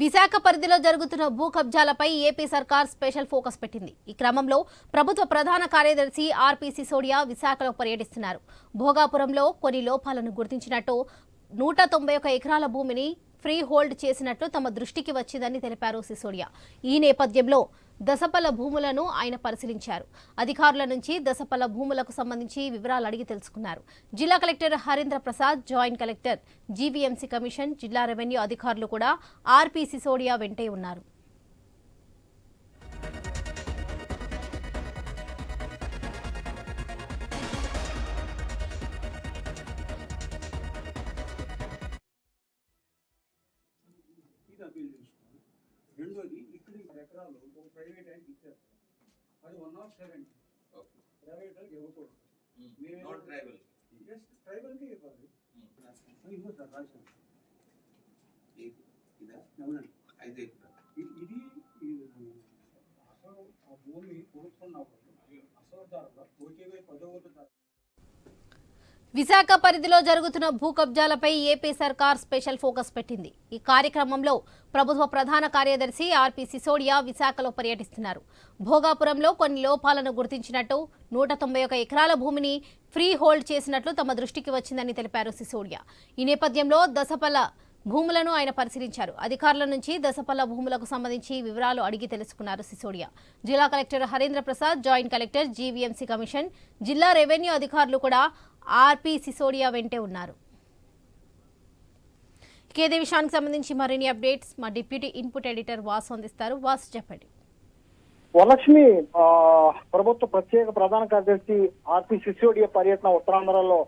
విశాఖ పరిధిలో జరుగుతున్న భూ కబ్జాలపై ఏపీ సర్కార్ స్పెషల్ ఫోకస్ పెట్టింది. ఈ క్రమంలో ప్రభుత్వ ప్రధాన కార్యదర్శి ఆర్పీ సిసోడియా విశాఖలో పర్యటిస్తున్నారు. భోగాపురంలో కొన్ని లోపాలను గుర్తించినట్టు నూట తొంభై ఒక ఎకరాల భూమిని ఫ్రీ హోల్డ్ చేసినట్లు తమ దృష్టికి వచ్చిందని తెలిపారు సిసోడియా. ఈ నేపథ్యంలో దశపల భూములను ఆయన పరిశీలించారు. అధికారుల నుంచి దశపల భూములకు సంబంధించి వివరాలు అడిగి తెలుసుకున్నారు. జిల్లా collector Harindra Prasad joint collector GVMC commission జిల్లా రెవెన్యూ అధికారులు కూడా ఆర్పీ సిసోడియా వెంటే ఉన్నారు. రెండోది ఇక్కడ ఎకరాలు ఒక ప్రైవేట్ ఆయనకి ఇచ్చారు. అది వన్ నాట్ సెవెన్ ప్రైవేట్ వాళ్ళకి ఇవ్వకూడదు. మేమే ట్రైబల్ జస్ట్ ట్రైబల్కి ఇవ్వాలి. ఇవ్వ సార్ రాశాను ఇదా? అవునండి. ఐదు ఎకరాలు ఇది అసలు ఆ భూమి కొనుక్కున్నప్పుడు అసలుదారుగా ఓకేవై పదవులు విశాఖ పరిధిలో జరుగుతున్న భూ కబ్జాలపై ఏపీ సర్కార్ స్పెషల్ ఫోకస్ పెట్టింది. ఈ కార్యక్రమంలో ప్రభుత్వ ప్రధాన కార్యదర్శి ఆర్పి సిసోడియా విశాఖలో పర్యటిస్తున్నారు. భోగాపురంలో కొన్ని లోపాలను గుర్తించినట్టు నూట తొంభై ఒక ఎకరాల భూమిని ఫ్రీ హోల్డ్ చేసినట్లు తమ దృష్టికి వచ్చిందని తెలిపారు సిసోడియా. ఈ నేపథ్యంలో దశపల భూములను ఆయన పరిశీలించారు. అధికారుల నుంచి దశపల్ల భూములకు సంబంధించి వివరాలు అడిగి తెలుసుకున్నారు సిసోడియా. జిల్లా collector Harendra Prasad joint collector GVMC commission జిల్లా రెవెన్యూ అధికారులు కూడా ఆర్పీ సిసోడియా వెంటే ఉన్నారు. ఇక ఇదే విషయానికి సంబంధించి మరిన్ని అప్డేట్స్. మా డిప్యూటీ ఇన్పుట్ ఎడిటర్ వాసు అందిస్తారు. వాసు చెప్పండి. వరలక్ష్మి ప్రభుత్వ ప్రత్యేక ప్రధాన కార్యదర్శి ఆర్పి సిసోడియా పర్యటన ఉత్తరాంధ్రలో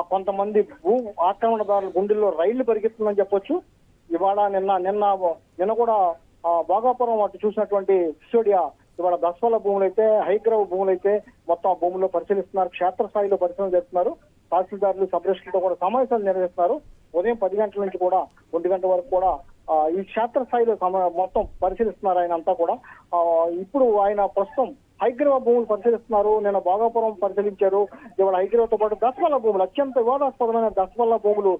కొంతమంది భూ ఆక్రమణదారుల గుండెల్లో రైళ్ళు పరిగెత్తుందని చెప్పొచ్చు. ఇవాళ నిన్న నిన్న నిన్న కూడా ఆ, భోగాపురం అటు చూసినటువంటి సిసోడియా ఇవాళ దస్వల భూములు అయితే హైగ్రవ్ భూములు అయితే మొత్తం ఆ భూముల్లో పరిశీలిస్తున్నారు. క్షేత్రస్థాయిలో పరిశీలన చేస్తున్నారు. తహసీల్దారులు సబ్రెస్టులతో కూడా సమావేశాలు నిర్వహిస్తున్నారు. ఉదయం పది గంటల నుంచి కూడా ఒంటి గంట వరకు కూడా ఈ క్షేత్రస్థాయిలో సమ- మొత్తం పరిశీలిస్తున్నారు ఆయన అంతా కూడా. ఇప్పుడు ఆయన ప్రస్తుతం హైగ్రీవ భూములు పరిశీలిస్తున్నారు. నిన్న భోగాపురం పరిశీలించారు. ఇవాళ హైగ్రీవతో పాటు దశవల్ల భూములు అత్యంత వివాదాస్పదమైన దశవల్ల భూములు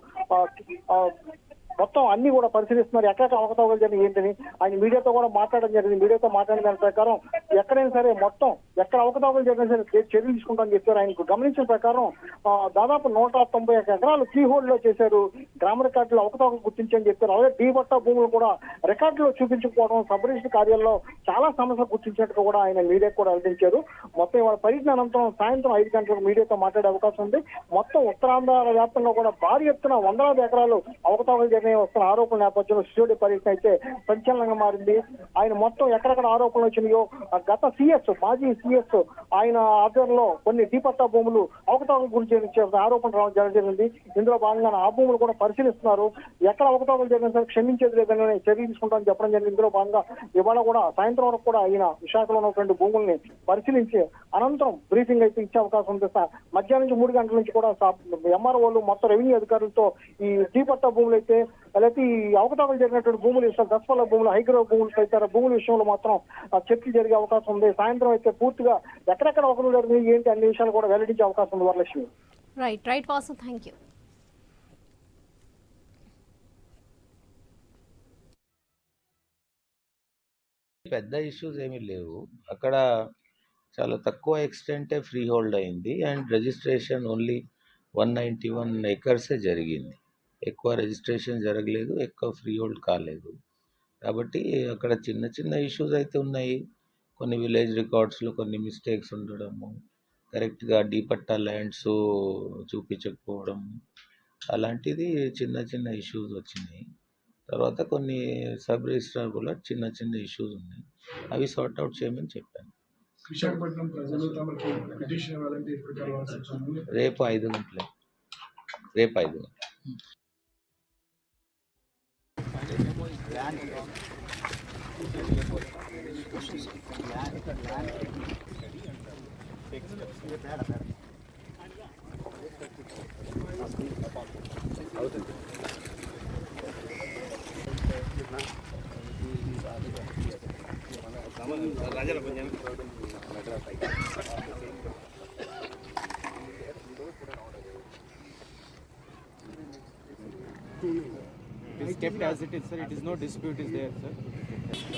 మొత్తం అన్ని కూడా పరిశీలిస్తున్నారు. ఎక్కడ అవకతవకలు జరిగింది ఏంటని. ఆయన మీడియాతో కూడా మాట్లాడడం జరిగింది. మీడియాతో మాట్లాడిన దాని ప్రకారం ఎక్కడైనా సరే మొత్తం ఎక్కడ అవకతవకలు జరిగినా సరే చర్యలు తీసుకుంటామని చెప్పారు ఆయనకు. గమనించిన ప్రకారం దాదాపు నూట తొంభై ఒక్క ఎకరాలు కీ హోల్డ్లో చేశారు. గ్రామ రికార్డులో అవకతవకలు గుర్తించని చెప్పారు. అలాగే డీ పట్టా భూములు కూడా రికార్డులో చూపించకపోవడం సబ్ రిజిస్టర్ కార్యాలయంలో చాలా సమస్యలు గుర్తించినట్టుగా కూడా ఆయన మీడియాకు కూడా వెల్లడించారు మొత్తం ఇవాళ పర్యటన అనంతరం సాయంత్రం ఐదు గంటలకు మీడియాతో మాట్లాడే అవకాశం ఉంది. మొత్తం ఉత్తరాంధ్ర వ్యాప్తంగా కూడా భారీ ఎత్తున వందలాది ఎకరాలు అవకతవకలు నిర్ణయం వస్తున్న ఆరోపణ నేపథ్యంలో స్టూడియో పర్యటన అయితే సంచలనంగా మారింది. ఆయన మొత్తం ఎక్కడెక్కడ ఆరోపణలు వచ్చినాయో ఆ గత సిఎస్ మాజీ సిఎస్ ఆయన ఆధ్వర్యంలో కొన్ని దీపట్టా భూములు అవకతవకలు గురించి ఆరోపణ రావడం జరిగింది. ఇందులో భాగంగా ఆ భూములు కూడా పరిశీలిస్తున్నారు. ఎక్కడ అవకతవకలు జరిగిన సరే క్షమించేది లేదని చర్య తీసుకుంటామని చెప్పడం జరిగింది. ఇందులో భాగంగా ఇవాళ కూడా సాయంత్రం వరకు కూడా ఆయన విశాఖలో ఉన్నటువంటి భూముల్ని పరిశీలించి అనంతరం బ్రీఫింగ్ అయితే ఇచ్చే అవకాశం ఉంది. సార్ మధ్యాహ్నం నుంచి మూడు గంటల నుంచి కూడా ఎంఆర్ఓలు మొత్తం రెవెన్యూ అధికారులతో ఈ దీపట్ట భూములు అయితే లేకపోతే ఈ అవకతవకలు జరిగినటువంటి భూములు ఇస్తారు. దశపల్ల భూములు హైగ్రో భూములు తదితర భూముల విషయంలో మాత్రం ఆ, చర్చలు జరిగే అవకాశం ఉంది. సాయంత్రం అయితే పూర్తిగా ఎక్కడెక్కడ ఒకరు జరిగింది ఏంటి అన్ని విషయాలు కూడా వెల్లడించే అవకాశం ఉంది Varalakshmi. Right right Vasu thank you పెద్ద ఇష్యూస్ ఏమీ లేవు. అక్కడ చాలా తక్కువ ఎక్స్టెంటే ఫ్రీ హోల్డ్ అయింది. And registration only one ninety one ఎకర్సే జరిగింది. ఎక్కువ రిజిస్ట్రేషన్ జరగలేదు ఎక్కువ ఫ్రీ హోల్డ్ కాలేదు. కాబట్టి అక్కడ చిన్న చిన్న ఇష్యూస్ అయితే ఉన్నాయి. కొన్ని విలేజ్ రికార్డ్స్లో కొన్ని మిస్టేక్స్ ఉండడము కరెక్ట్గా డీపట్టా ల్యాండ్స్ చూపించకపోవడం అలాంటిది చిన్న చిన్న ఇష్యూస్ వచ్చినాయి. తర్వాత కొన్ని సబ్ రిజిస్ట్రార్ కూడా చిన్న చిన్న ఇష్యూస్ ఉన్నాయి. అవి సార్ట్ అవుట్ చేయమని చెప్పాను. విశాఖపట్నం ప్రజలు తమకి పిటిషన్ ఇవ్వాలంటే ఎప్పుడు కలవాల్సి వచ్చింది రేపు ఐదు గంటలే. Yan. Yan. Yan. Kept as it is, sir. It is no dispute is there, sir.